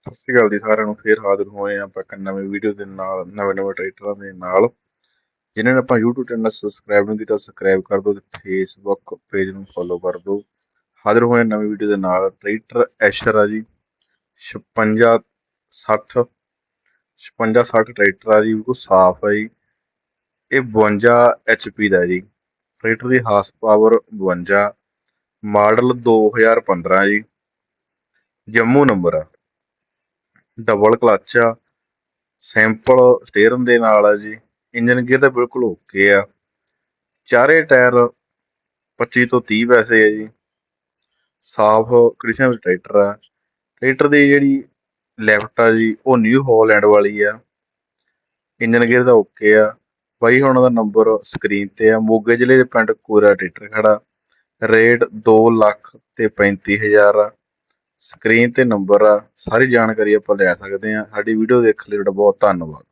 ਸਤਿ ਸ਼੍ਰੀ ਅਕਾਲ ਜੀ ਸਾਰਿਆਂ ਨੂੰ, ਫੇਰ ਹਾਜ਼ਰ ਹੋਏ ਹਾਂ ਆਪਾਂ ਇੱਕ ਨਵੇਂ ਵੀਡੀਓ ਦੇ ਨਾਲ, ਨਵੇਂ ਨਵੇਂ ਟਰੈਕਟਰਾਂ ਦੇ ਨਾਲ। ਜਿਨ੍ਹਾਂ ਨੇ ਆਪਾਂ YouTube ਚੈਨਲ ਸਬਸਕ੍ਰਾਈਬ ਨਹੀਂ ਕੀਤਾ ਸਬਸਕ੍ਰਾਈਬ ਕਰ ਦਿਓ ਤੇ Facebook ਪੇਜ ਨੂੰ ਫੋਲੋ ਕਰ ਦਿਓ। ਹਾਜ਼ਰ ਹੋਏ ਨਵੀਂ ਵੀਡੀਓ ਦੇ ਨਾਲ। ਟਰੈਕਟਰ ਐਸ਼ਰ ਆ ਜੀ। 56 60 56 60 ਟਰੈਕਟਰ ਆ ਜੀ, ਬਿਲਕੁਲ ਸਾਫ਼ ਆ ਜੀ। ਇਹ 52 HP ਦਾ ਜੀ। ਟਰੈਕਟਰ ਦੀ ਹਾਰਸ ਪਾਵਰ 52 ਮਾਡਲ 2015 ਜੀ। ਜੰਮੂ ਨੰਬਰ ਆ। ਡਬਲ ਕਲੱਚ ਆ। ਸਿੰਪਲ ਸਟੀਅਰਿੰਗ ਦੇ ਨਾਲ ਆ ਜੀ। ਇੰਜਨ ਗੇਅਰ ਤਾਂ ਬਿਲਕੁਲ ਓਕੇ ਆ। ਚਾਰੇ ਟਾਇਰ 25 ਤੋਂ 30 ਵੈਸੇ ਆ ਜੀ। ਸਾਫ਼ ਕ੍ਰਿਸ਼ਨ ਟਰੈਕਟਰ ਆ। ਟਰੈਕਟਰ ਦੀ ਜਿਹੜੀ ਲੈਫਟ ਆ ਜੀ, ਉਹ ਨਿਊ ਹਾਲੈਂਡ ਵਾਲੀ ਆ। ਇੰਜਨ ਗੇਅਰ ਦਾ ਓਕੇ ਆ। ਬਾਈ ਹੁਣ ਦਾ ਨੰਬਰ ਸਕਰੀਨ ਤੇ ਆ। ਮੋਗੇ ਜ਼ਿਲ੍ਹੇ ਦੇ ਪਿੰਡ ਕੋਰਾ ਟਰੈਕਟਰ ਖੜਾ। ਰੇਟ 2 ਲੱਖ ਤੇ 35000 ਆ। ਸਕਰੀਨ ਤੇ ਨੰਬਰ ਆ, ਸਾਰੀ ਜਾਣਕਾਰੀ ਆਪਾਂ ਲੈ ਸਕਦੇ ਆ ਸਾਡੀ ਵੀਡੀਓ ਦੇਖਣ ਲਈ ਤੁਹਾਡਾ ਬਹੁਤ ਧੰਨਵਾਦ।